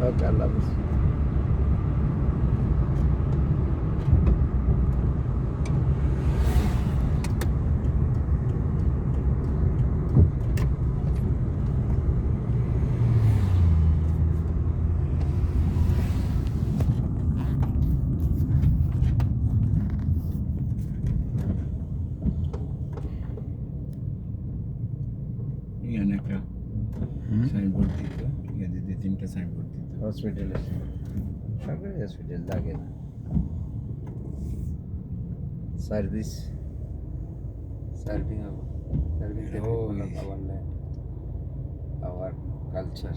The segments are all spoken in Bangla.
Bakalım. Yan ekran. Signboard dito. Signboard দিত তিনটা সাইনবোর্ড দিত হসপিটালে সরকারি হসপিটাল লাগে না। Service serving serving our culture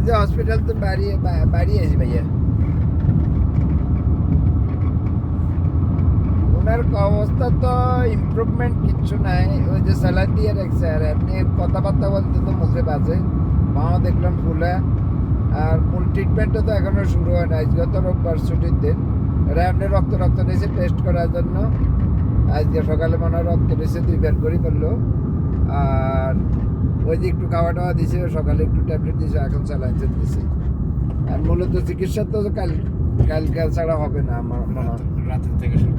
যে হসপিটাল তো বাড়ি বা- বাড়ি আছি ভাইয়া। ওনার অবস্থা তো ইমপ্রুভমেন্ট কিচ্ছু নাই। ওই যে স্যালাড দিয়ে রাখছে, আর এমনি কথাবার্তা বলতে তো মুখে বাজে। মাও দেখলাম ফুলে। আর মূল ট্রিটমেন্টটা তো এখনও শুরু হয় না। আজকে রোববার ছুটির দিন। এরা এমনি রক্ত রক্ত নিয়েছে টেস্ট করার জন্য। আজকে সকালে মনে হয় রক্ত নিয়েছে, দুইবার করে ফেলল আর ওই যে একটু খাওয়া টাওয়া দিছে, সকালে একটু ট্যাবলেট দিছে, এখন স্যালাইন দিছে। আর মূলত চিকিৎসা তো কাল কাল ছাড়া হবে না আমার মনে হয়। রাতের থেকে শুরু।